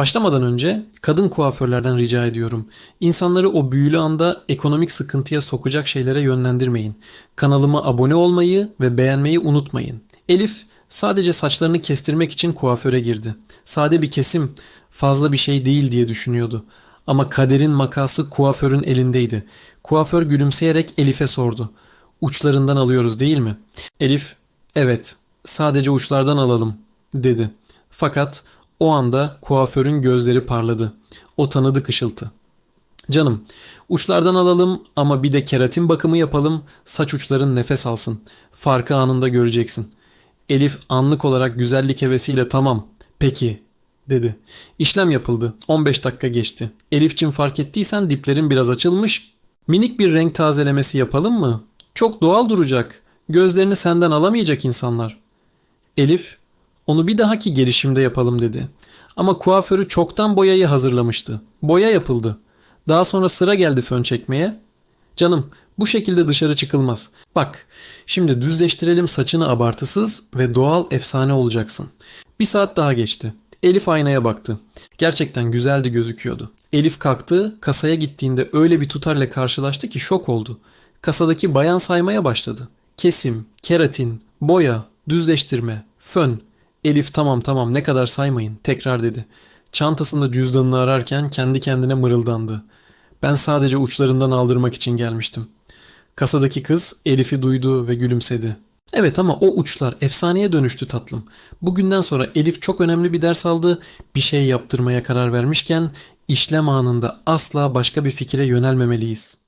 Başlamadan önce kadın kuaförlerden rica ediyorum. İnsanları o büyülü anda ekonomik sıkıntıya sokacak şeylere yönlendirmeyin. Kanalıma abone olmayı ve beğenmeyi unutmayın. Elif sadece saçlarını kestirmek için kuaföre girdi. Sade bir kesim, fazla bir şey değil diye düşünüyordu. Ama kaderin makası kuaförün elindeydi. Kuaför gülümseyerek Elif'e sordu. Uçlarından alıyoruz değil mi? Elif, evet, sadece uçlardan alalım, dedi. Fakat o anda kuaförün gözleri parladı. O tanıdık ışıltı. Canım, uçlardan alalım ama bir de keratin bakımı yapalım, saç uçların nefes alsın. Farkı anında göreceksin. Elif anlık olarak güzellik hevesiyle tamam, peki dedi. İşlem yapıldı. 15 dakika geçti. Elifçim fark ettiysen diplerin biraz açılmış. Minik bir renk tazelemesi yapalım mı? Çok doğal duracak. Gözlerini senden alamayacak insanlar. Elif, onu bir dahaki gelişimde yapalım dedi. Ama kuaförü çoktan boyayı hazırlamıştı. Boya yapıldı. Daha sonra sıra geldi fön çekmeye. Canım, bu şekilde dışarı çıkılmaz. Bak, şimdi düzleştirelim saçını abartısız ve doğal efsane olacaksın. Bir saat daha geçti. Elif aynaya baktı. Gerçekten güzeldi gözüküyordu. Elif kalktı, kasaya gittiğinde öyle bir tutarla karşılaştı ki şok oldu. Kasadaki bayan saymaya başladı. Kesim, keratin, boya, düzleştirme, fön. Elif tamam tamam ne kadar saymayın tekrar dedi. Çantasında cüzdanını ararken kendi kendine mırıldandı. Ben sadece uçlarından aldırmak için gelmiştim. Kasadaki kız Elif'i duydu ve gülümsedi. Evet ama o uçlar efsaneye dönüştü tatlım. Bugünden sonra Elif çok önemli bir ders aldı. Bir şey yaptırmaya karar vermişken işlem anında asla başka bir fikire yönelmemeliyiz.